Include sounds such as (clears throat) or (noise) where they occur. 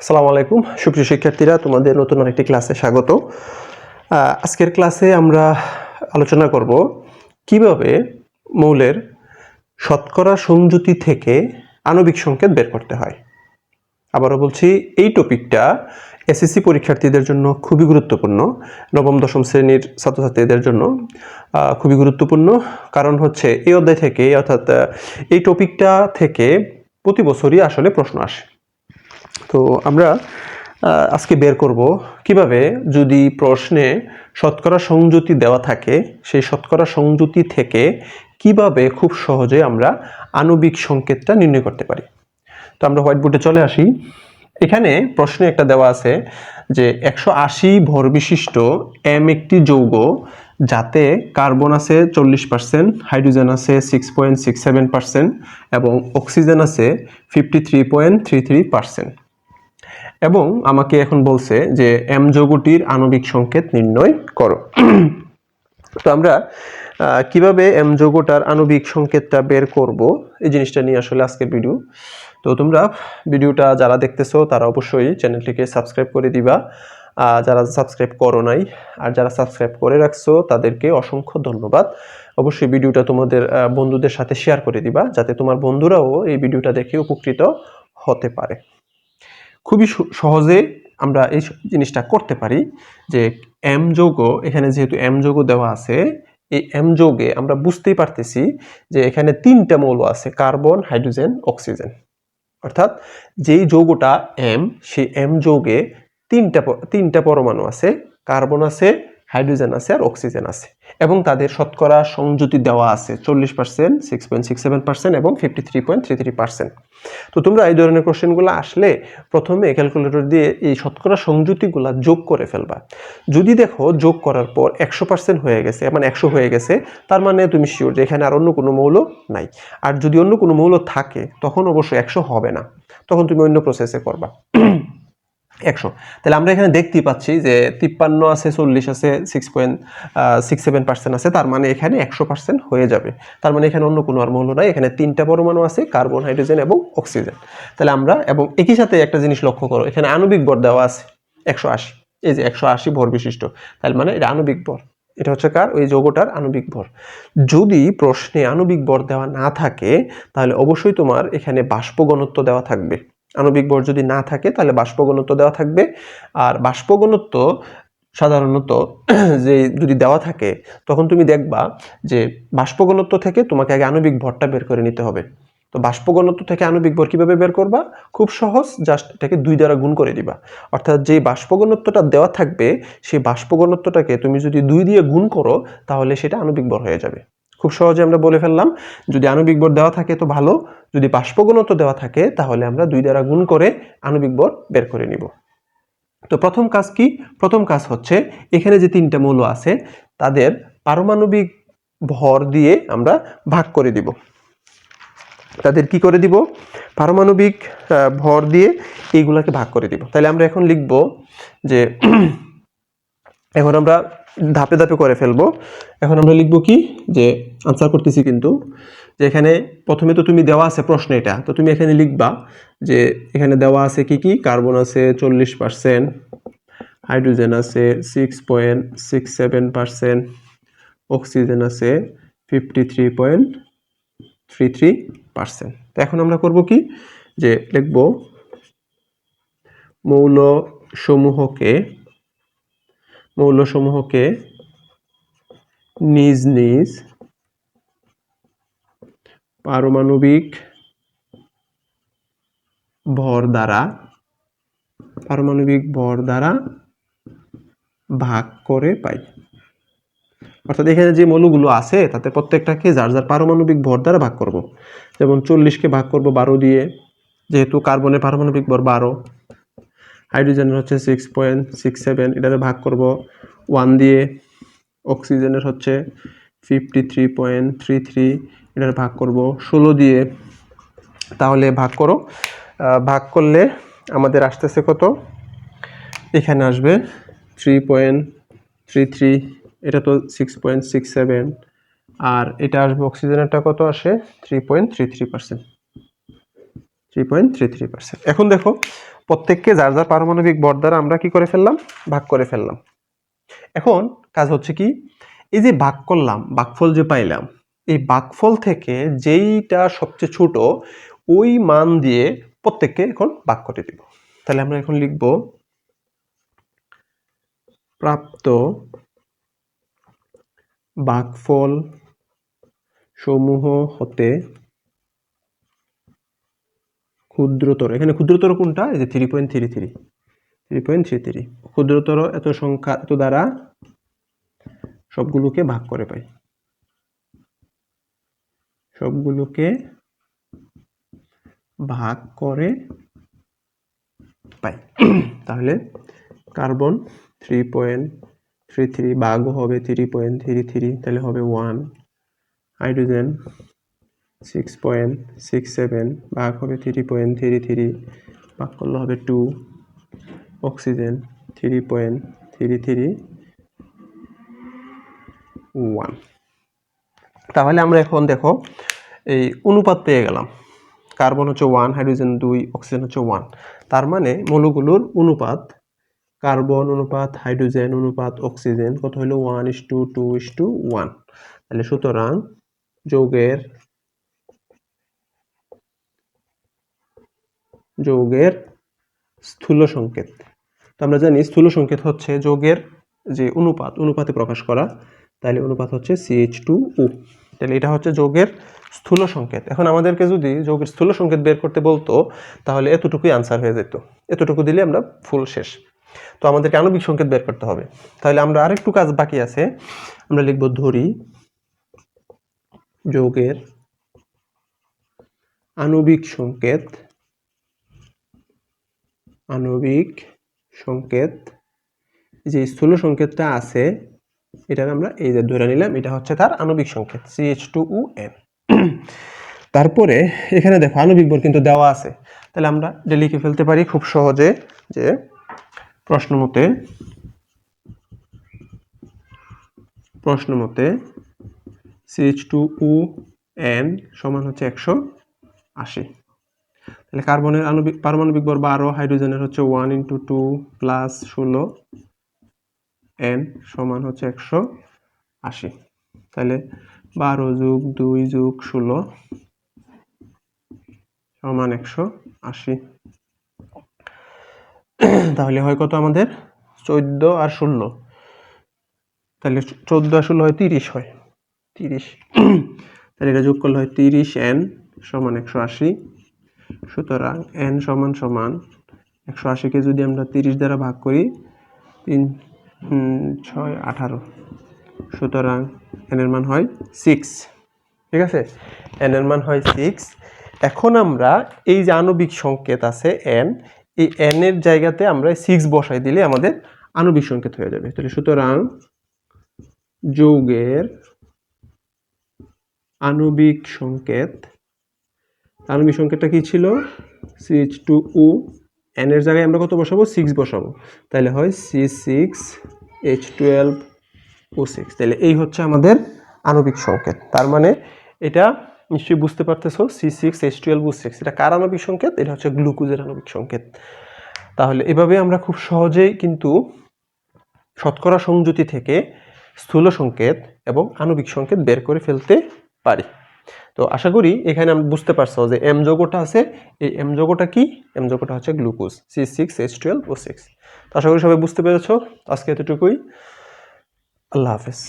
আসসালামু আলাইকুম। সুপ্রিয় শিক্ষার্থীরা, তোমাদের নতুন আরেকটি ক্লাসে স্বাগত। আজকের ক্লাসে আমরা আলোচনা করব কীভাবে মৌলের শতকরা সংযুতি থেকে আণবিক সংকেত বের করতে হয়। আবারও বলছি, এই টপিকটা এসএসসি পরীক্ষার্থীদের জন্য খুবই গুরুত্বপূর্ণ। নবম, দশম শ্রেণির ছাত্রছাত্রীদের জন্য খুবই গুরুত্বপূর্ণ। কারণ হচ্ছে, এই অধ্যায় থেকে, অর্থাৎ এই টপিকটা থেকে প্রতি বছরই আসলে প্রশ্ন আসে। তো আমরা আজকে বের করব কীভাবে যদি প্রশ্নে শতকরা সংযুতি দেওয়া থাকে, সেই শতকরা সংযুতি থেকে কীভাবে খুব সহজে আমরা আণবিক সংকেতটা নির্ণয় করতে পারি। তো আমরা হোয়াইট বোর্ডে চলে আসি। এখানে প্রশ্নে একটা দেওয়া আছে যে একশো আশি ভর বিশিষ্ট এম একটি যৌগ যাতে কার্বন আছে চল্লিশ পার্সেন্ট, হাইড্রোজেন আছে six point six seven percent এবং অক্সিজেন আছে fifty three point three three percent. এবং আমাকে এখন বলছে যে এম যৌগটির আণবিক সংকেত নির্ণয় করো। তো আমরা কীভাবে এম যৌগটার আণবিক সংকেতটা বের করব, এই জিনিসটা নিয়ে আসলে আজকের ভিডিও তো তোমরা ভিডিওটা যারা দেখতেছো, তারা অবশ্যই চ্যানেলটিকে সাবস্ক্রাইব করে দিবা। যারা সাবস্ক্রাইব করো নাই, আর যারা সাবস্ক্রাইব করে রাখছো, তাদেরকে অসংখ্য ধন্যবাদ। অবশ্যই ভিডিওটা তোমাদের বন্ধুদের সাথে শেয়ার করে দিবা, যাতে তোমার বন্ধুরাও এই ভিডিওটা দেখে উপকৃত হতে পারে। খুবই সহজে আমরা এই জিনিসটা করতে পারি যে এম যৌগ এখানে যেহেতু এম যৌগ দেওয়া আছে, এই এম যৌগে আমরা বুঝতেই পারতেছি যে এখানে তিনটা মৌল আছে, কার্বন, হাইড্রোজেন, অক্সিজেন। অর্থাৎ যেই যৌগটা এম সেই এম যৌগে তিনটা তিনটা পরমাণু আছে, কার্বন আছে হাইড্রোজেন আছে আর অক্সিজেন আছে। এবং তাদের শতকরা সংযুতি দেওয়া আছে চল্লিশ percent six point six seven percent এবং fifty three point three three percent তো তোমরা এই ধরনের কোশ্চেনগুলো আসলে প্রথমে ক্যালকুলেটর দিয়ে এই শতকরা সংযুতিগুলা যোগ করে ফেলবা। যদি দেখো যোগ করার পর একশো পার্সেন্ট হয়ে গেছে মানে একশো হয়ে গেছে, তার মানে তুমি শিওর যে এখানে আর অন্য কোনো মৌল নাই। আর যদি অন্য কোনো মৌল থাকে, তখন অবশ্যই একশো হবে না। তখন তুমি অন্য প্রসেসে করবা। একশো। তাহলে আমরা এখানে দেখতেই পাচ্ছি যে তিপ্পান্ন আছে, চল্লিশ আছে six point six seven percent আছে, তার মানে এখানে একশো পার্সেন্ট হয়ে যাবে। তার মানে এখানে অন্য কোনো আর মৌল নাই, এখানে তিনটা পরমাণু আছে কার্বন হাইড্রোজেন এবং অক্সিজেন তাহলে আমরা, এবং একই সাথে একটা জিনিস লক্ষ্য করো, এখানে আণবিক বর দেওয়া আছে, একশো আশি। এই যে একশো আশি ভর বিশিষ্ট, তাহলে মানে এটা আণবিক ভর এটা হচ্ছে কার? ওই যৌগটার আণবিক ভর যদি প্রশ্নে আণবিক ভর দেওয়া না থাকে, তাহলে অবশ্যই তোমার এখানে বাষ্প ঘনত্ব দেওয়া থাকবে। আণবিক ভর যদি না থাকে, তাহলে বাষ্প ঘনত্ব দেওয়া থাকবে। আর বাষ্প ঘনত্ব সাধারণত (clears throat) যে যদি দেওয়া থাকে, তখন তুমি দেখবা যে বাষ্প ঘনত্ব থেকে তোমাকে আগে আণবিক ভরটা বের করে নিতে হবে। তো বাষ্প ঘনত্ব থেকে আণবিক ভর কীভাবে বের করবা? খুব সহজ জাস্ট এটাকে দুই দ্বারা গুণ করে দিবা। অর্থাৎ যে বাষ্প ঘনত্বটা দেওয়া থাকবে, সেই বাষ্প ঘনত্বটাকে তুমি যদি দুই দিয়ে গুণ করো, তাহলে সেটা আণবিক ভর হয়ে যাবে। খুব সহজে আমরা বলে ফেললাম, যদি আণবিক ভর দেওয়া থাকে তো ভালো, যদি বাষ্প ঘনত্ব দেওয়া থাকে তাহলে আমরা দুই দ্বারা গুণ করে আণবিক ভর বের করে নিব। তো প্রথম কাজ কি? প্রথম কাজ হচ্ছে এখানে যে তিনটা মৌল আছে তাদের পারমাণবিক ভর দিয়ে আমরা ভাগ করে দিব। তাদের কি করে দিব? পারমাণবিক ভর দিয়ে এইগুলাকে ভাগ করে দিব। তাহলে আমরা এখন লিখব যে (clears throat) এখন আমরা ধাপে ধাপে করে ফেলব। এখন আমরা লিখব কি? যে আনসার করতেছি কিন্তু যে এখানে প্রথমে তো তুমি দেওয়া আছে প্রশ্ন এটা। তো তুমি এখানে লিখবা যে এখানে দেওয়া আছে কি কি? কার্বন আছে চল্লিশ পার্সেন্ট হাইড্রোজেন আছে six point six seven percent oxygen আছে fifty three point three three percent তো এখন আমরা করব কি? যে লিখব মৌল সমূহকে মৌলসমূহকে নিজ নিজ পারমাণবিক ভর দ্বারা, পারমাণবিক ভর দ্বারা ভাগ করে পাই। অর্থাৎ এখানে যে মৌলগুলো আছে, তাতে প্রত্যেকটাকে যার যার পারমাণবিক ভর দ্বারা ভাগ করব। যেমন চল্লিশকে ভাগ করব বারো দিয়ে, যেহেতু কার্বনের পারমাণবিক ভর বারো হাইড্রোজেনের হচ্ছে সিক্স পয়েন্ট সিক্স সেভেন এটাতে ভাগ করব ওয়ান দিয়ে। অক্সিজেনের হচ্ছে fifty three point three three এটার ভাগ করব ষোলো দিয়ে। তাহলে ভাগ করো। ভাগ করলে আমাদের আসতেছে কত? এখানে আসবে থ্রি পয়েন্ট থ্রি থ্রি এটা তো সিক্স পয়েন্ট সিক্স সেভেন আর এটা আসবে অক্সিজেনেরটা কত আসে? Three point three three percent three point three three percent এখন দেখো প্রত্যেককে যার যার পারমাণবিক ভর দ্বারা আমরা কি করে ফেললাম? ভাগ করে ফেললাম। এখন কাজ হচ্ছে কি? এই যে ভাগ করলাম ভাগফল যে পাইলাম, এই ভাগফল থেকে যেইটা সবচেয়ে ছোট, ওই মান দিয়ে প্রত্যেককে এখন ভাগ করে দিব। তাহলে আমরা এখন লিখব, প্রাপ্ত ভাগফল সমূহ হতে ক্ষুদ্রতর, এখানে ক্ষুদ্রতর কোনটা? এই যে three point three three three point three three ক্ষুদ্রতর এত সংখ্যা, এত দ্বারা সবগুলোকে ভাগ করে পাই। সবগুলোকে ভাগ করে পাই। (clears throat) তাহলে carbon three point three three ভাগও হবে থ্রি পয়েন্ট থ্রি থ্রি তাহলে হবে one hydrogen six point six seven ভাগ হবে থ্রি পয়েন্ট থ্রি থ্রি ভাগ করলে হবে two oxygen three point three three one তাহলে আমরা এখন দেখো, এই অনুপাত পেয়ে গেলাম। কার্বন হচ্ছে ওয়ান হাইড্রোজেন দুই অক্সিজেন হচ্ছে ওয়ান তার মানে মৌলগুলোর অনুপাত কার্বন অনুপাত হাইড্রোজেন অনুপাত অক্সিজেন কত হলো? One is two two is two one তাহলে সুতরাং যৌগের যৌগের স্থূল সংকেত তো আমরা জানি স্থূল সংকেত হচ্ছে যৌগের যে অনুপাত, অনুপাতে প্রকাশ করা। তাহলে অনুপাত হচ্ছে সিএইচ টু ও তাহলে এটা হচ্ছে যৌগের স্থূল সংকেত এখন আমাদেরকে যদি যৌগের স্থূল সংকেত বের করতে বলতো, তাহলে এতটুকুই আনসার হয়ে যেত। এতটুকু দিলে আমরা ফুল শেষ। তো আমাদেরকে আণবিক সংকেত বের করতে হবে। তাহলে আমরা আরেকটু কাজ বাকি আছে। আমরা লিখব ধরি যৌগের আণবিক সংকেত আণবিক সংকেত, যে স্থূল সংকেতটা আছে এটার আমরা এই যে ধরে নিলাম, এটা হচ্ছে তার আণবিক সংকেত C H two O n তারপরে এখানে দেখো আণবিক ভর কিন্তু দেওয়া আছে। তাহলে আমরা এটা লিখে ফেলতে পারি খুব সহজে যে প্রশ্ন মতে প্রশ্ন মতে সিএইচ টু উ এন সমান হচ্ছে একশো আশি। তাহলে কার্বনের আণবিক, পারমাণবিক ভর বারো হাইড্রোজেনের হচ্ছে ওয়ান ইন্টু টু প্লাস ষোলো এন সমান হচ্ছে একশো আশি। তাহলে বারো যুগ দুই যুগ ষোলো সমান একশো আশি। তাহলে হয় কত আমাদের? চোদ্দ আর ষোলো। তাহলে চোদ্দ আর ষোলো হয় তিরিশ হয়। তিরিশ। তাহলে এটা যোগ করলে হয় তিরিশ এন সমান একশো আশি। সুতরাং এন সমান সমান একশো আশিকে যদি আমরা তিরিশ দ্বারা ভাগ করি, তিন ছয়, আঠারো। সুতরাং এনের মান হয় সিক্স ঠিক আছে? এনের মান হয় সিক্স এখন আমরা এই যে আণবিক সংকেত আছে এন এই এনের জায়গাতে আমরা সিক্স বসাই দিলে আমাদের আণবিক সংকেত হয়ে যাবে। তাহলে সুতরাং যৌগের আণবিক সংকেত আণবিক সংকেতটা কী ছিল? সিএইচ টু ও এনের জায়গায় আমরা কত বসাবো? সিক্স বসাবো। তাহলে হয় C six H twelve O six তাহলে এই হচ্ছে আমাদের আণবিক সংকেত। তার মানে এটা নিশ্চয়ই বুঝতে পারতেছো C six H twelve O six এটা কার আণবিক সংকেত? এটা হচ্ছে গ্লুকোজের আণবিক সংকেত। তাহলে এভাবে আমরা খুব সহজেই কিন্তু শতকরা সংযুতি থেকে স্থূল সংকেত এবং আণবিক সংকেত বের করে ফেলতে পারি। তো আশা করি এখানে আমি বুঝতে পারছ যে এম যোগটা আছে, এই এম যৌগটা কি? এম যৌগটা হচ্ছে glucose C six H twelve O six তো আশা করি সবাই বুঝতে পেরেছ। আজকে এতটুকুই। আল্লাহ হাফেজ।